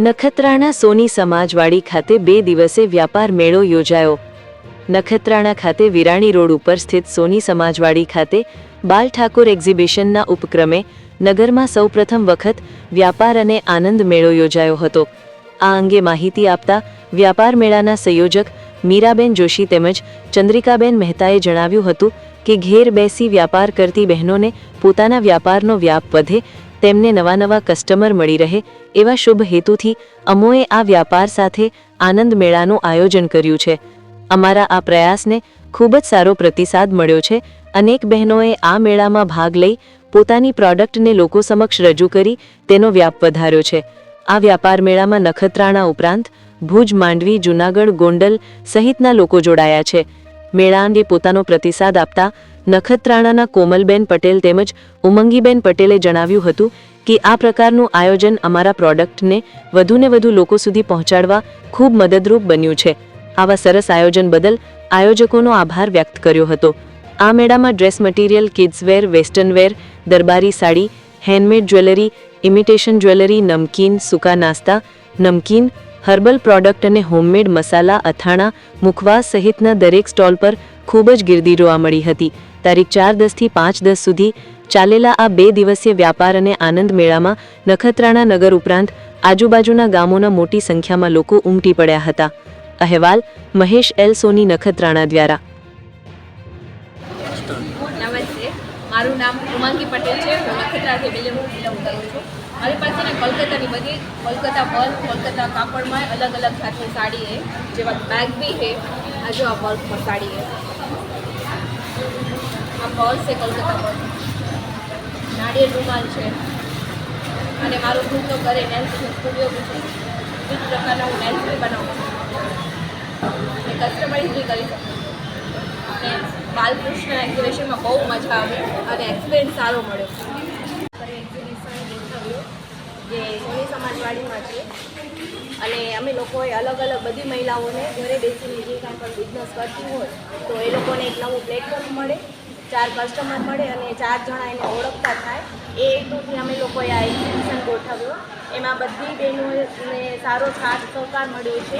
નખત્રાણા સોની સમાજવાડી ખાતે બે દિવસે વ્યાપાર મેળો યોજાયો. નખત્રાણા ખાતે વિરાણી રોડ ઉપર સ્થિત સોની સમાજવાડી ખાતે બાલ ઠાકોર એક્ઝિબિશનના ઉપક્રમે નગરમાં સૌપ્રથમ વખત વ્યાપાર અને આનંદ મેળો યોજાયો હતો. આ અંગે માહિતી આપતા વ્યાપાર મેળાના સંયોજક મીરાબેન જોશી તેમજ ચંદ્રિકાબેન મહેતાએ જણાવ્યું હતું કે ઘેર બેસી વ્યાપાર કરતી બહેનોને પોતાના વ્યાપારનો વ્યાપ વધે તેમને નવા નવા કસ્ટમર મળી રહે એવા શુભ હેતુથી અમોએ આ વ્યાપાર સાથે આનંદ મેળાનું આયોજન કર્યું છે. અમારા આ પ્રયાસને ખૂબ જ સારો પ્રતિસાદ મળ્યો છે. અનેક બહેનોએ આ મેળામાં ભાગ લઈ પોતાની પ્રોડક્ટને લોકો સમક્ષ રજૂ કરી તેનો વ્યાપ વધાર્યો છે. આ વ્યાપાર મેળામાં નખત્રાણા ઉપરાંત ભુજ, માંડવી, જૂનાગઢ, ગોંડલ સહિતના લોકો જોડાયા છે. મેળા અંગે પોતાનો પ્રતિસાદ આપતા નખત્રાણાના કોમલબેન પટેલ તેમજ ઉમંગીબેન પટેલે જણાવ્યું હતું કે આ પ્રકારનું આયોજન અમારા પ્રોડક્ટને વધુને વધુ લોકો સુધી પહોંચાડવા ખૂબ મદદરૂપ બન્યું છે. આવા સરસ આયોજન બદલ આયોજકોનો આભાર વ્યક્ત કર્યો હતો. આ મેળામાં dress material, kidswear western wear દરબારી sari handmade jewellery imitation jewellery નમકીન, સૂકા નાસ્તા, નમકીન હર્બલ પ્રોડક્ટ અને હોમમેડ મસાલા, અથાણા મુખવાસ સહિતના દરેક સ્ટોલ પર ખૂબ જ ગીર્દી જોવા મળી હતી. તારીખ ચાર દસથી પાંચ દસ સુધી ચાલેલા આ બે દિવસીય વ્યાપાર અને આનંદ મેળામાં નખત્રાણા નગર ઉપરાંત આજુબાજુના ગામોના મોટી સંખ્યામાં લોકો ઉમટી પડ્યા હતા. અહેવાલ, મહેશ એલ સોની નખત્રાણા દ્વારા. મારું નામ ઉમાંગી પટેલ છે. હું નખત્રાથી બિલોંગ બિલોંગ કરું છું મારી પાસે ને કોલકાતાની બધી, કોલકાતા વર્ક, કોલકાતા કાપડમાં અલગ અલગ જાતની સાડી હે જેવા બેગ બી હે આ જો આ વર્કમાં સાડી હે આ પર્સ છે કોલકાતા વર્ક નાળિયેર રૂમાલ છે. અને મારું ખુદનો ઘરે નેલ્સ સ્ટુડિયો બી છે. વિવિધ પ્રકારના હું નેલ્સ બી બનાવું અને કસ્ટમાઇઝ બી કરી શકું અને બાલકૃષ્ણ એક્ઝિબિશનમાં બહુ મજા આવી અને એક્સપિરિયન્સ સારો મળ્યો જે સોની સમાજવાડીમાં છે. અને અમે લોકોએ અલગ અલગ બધી મહિલાઓને ઘરે બેસીને જે કાંઈ પણ બિઝનેસ કરતી હોય, તો એ લોકોને એક નવું પ્લેટફોર્મ મળે, ચાર કસ્ટમર મળે અને ચાર જણા એને ઓળખતા થાય. એ હેતુથી અમે લોકોએ આ એક્ઝિબિશન ગોઠવ્યો. એમાં બધી બહેનોને સારો સાથ સહકાર મળ્યો છે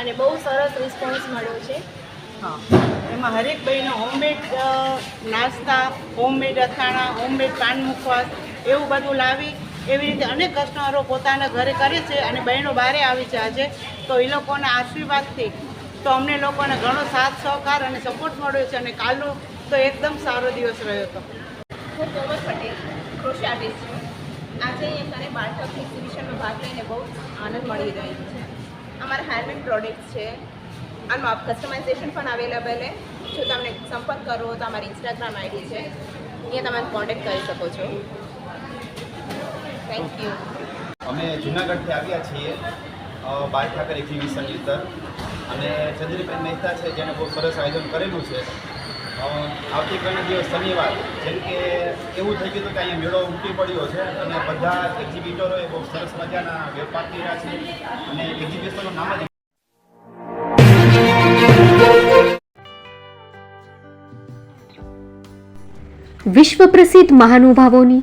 અને બહુ સરસ રિસ્પોન્સ મળ્યો છે. હા. એમાં હરેક બહેનો હોમમેડ નાસ્તા હોમમેડ અથાણા હોમમેડ પાન મુખવાસ એવું બધું લાવી એવી રીતે અનેક કસ્ટમરો પોતાના ઘરે કરે છે અને બહેનો બહારે આવી છે. આજે તો એ લોકોના આશીર્વાદથી તો અમને લોકોને ઘણો સાથ, સહકાર અને સપોર્ટ મળ્યો છે અને કાલનો તો એકદમ સારો દિવસ રહ્યો હતો. હું કોમલ પટેલ, કૃષિ આર્ટિસ્ટ છું. આજે અહીંયા કને બાળક એક્ઝિબિશનમાં ભાગ લઈને બહુ આનંદ મળી રહ્યો છે. અમારા હેન્ડમેડ પ્રોડક્ટ છે. આમાં કસ્ટમાઇઝેશન પણ અવેલેબલ છે. જો તમને સંપર્ક કરવો તો અમારી ઇન્સ્ટાગ્રામ આઈડી છે. અહીંયા તમે કોન્ટેક્ટ કરી શકો છો. થેન્ક યુ અમે જૂનાગઢથી આવ્યા છીએ બાલ ઠાકર એક્ઝિબિશનની અંદર. અને ચંદ્રીબેન મહેતા છે જેણે બહુ સરસ આયોજન કરેલું છે. આવતીકાલના દિવસ શનિવાર. જેમ કે એવું થઈ ગયું હતું કે અહીંયા મેળો ઉમટી પડ્યો છે અને બધા એક્ઝિબિટરોએ બહુ સરસ મજાના વેપાર કર્યા છે. અને એક્ઝિબિશનનું નામ જ વિશ્વ પ્રસિદ્ધ મહાનુભાવોની